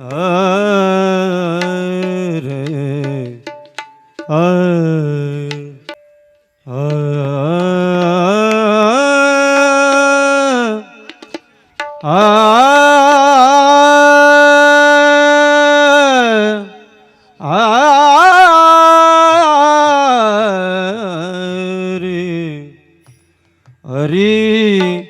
রে Hari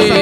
sí.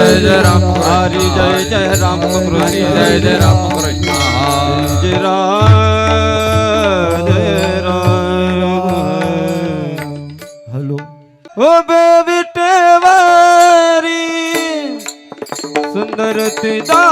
ਜੈ ਜੈ ਰਾਮ ਹਰੀ ਜੈ ਜੈ ਰਾਮ ਕ੍ਰਿਸ਼ਨ ਜੈ ਜੈ ਰਾਮ ਕ੍ਰਿਸ਼ਨ ਜੈ ਰਾਮ ਜੈ ਰਾਮ। ਸੁੰਦਰ ਤੇ ਦਾ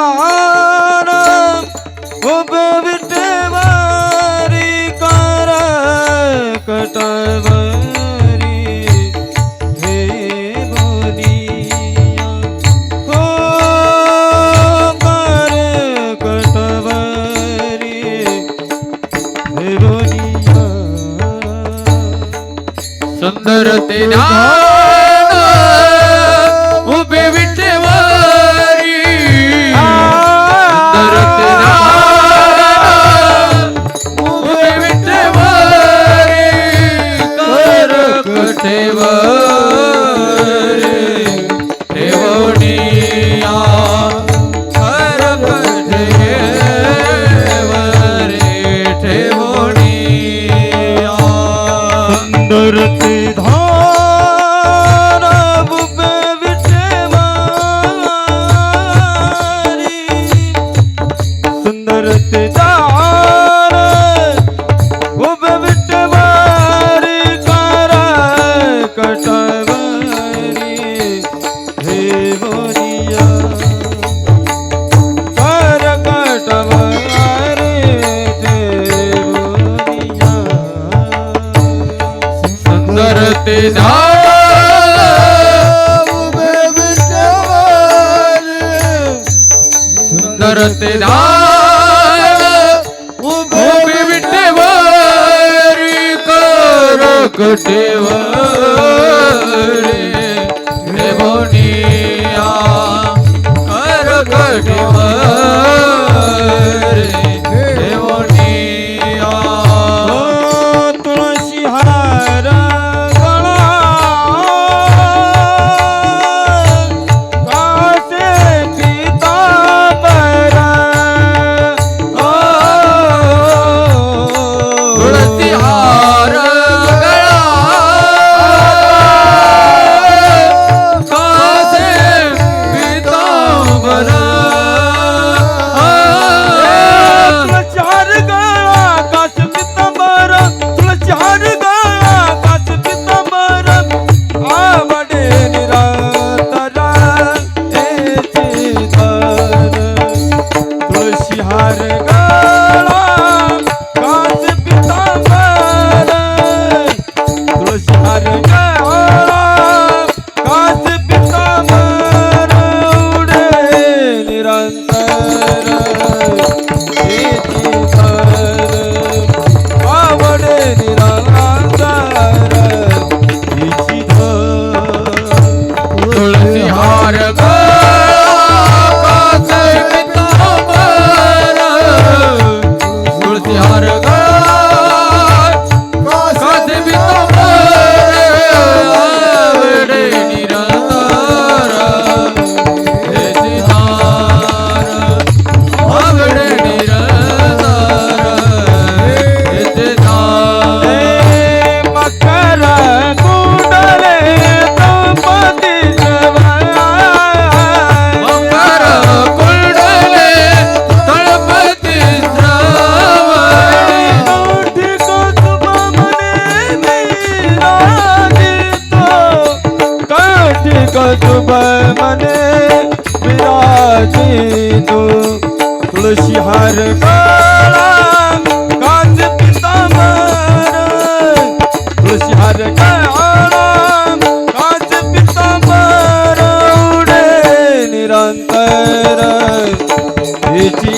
করতে না पोटी धाम उभे विठ्ठल सुंदर ते धाम उभे विठ्ठल कर कटेवर हर मने विराजे तो तुलसी हर काला कांच पितांबर। तुलसी हर काला कांच पितांबर। उडे निरंतर। हिची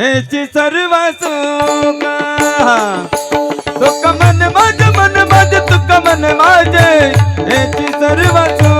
हेची सर्व सुख. तुक मन माझ मन माझ तुक मन माझे. हेची सर्व सुख.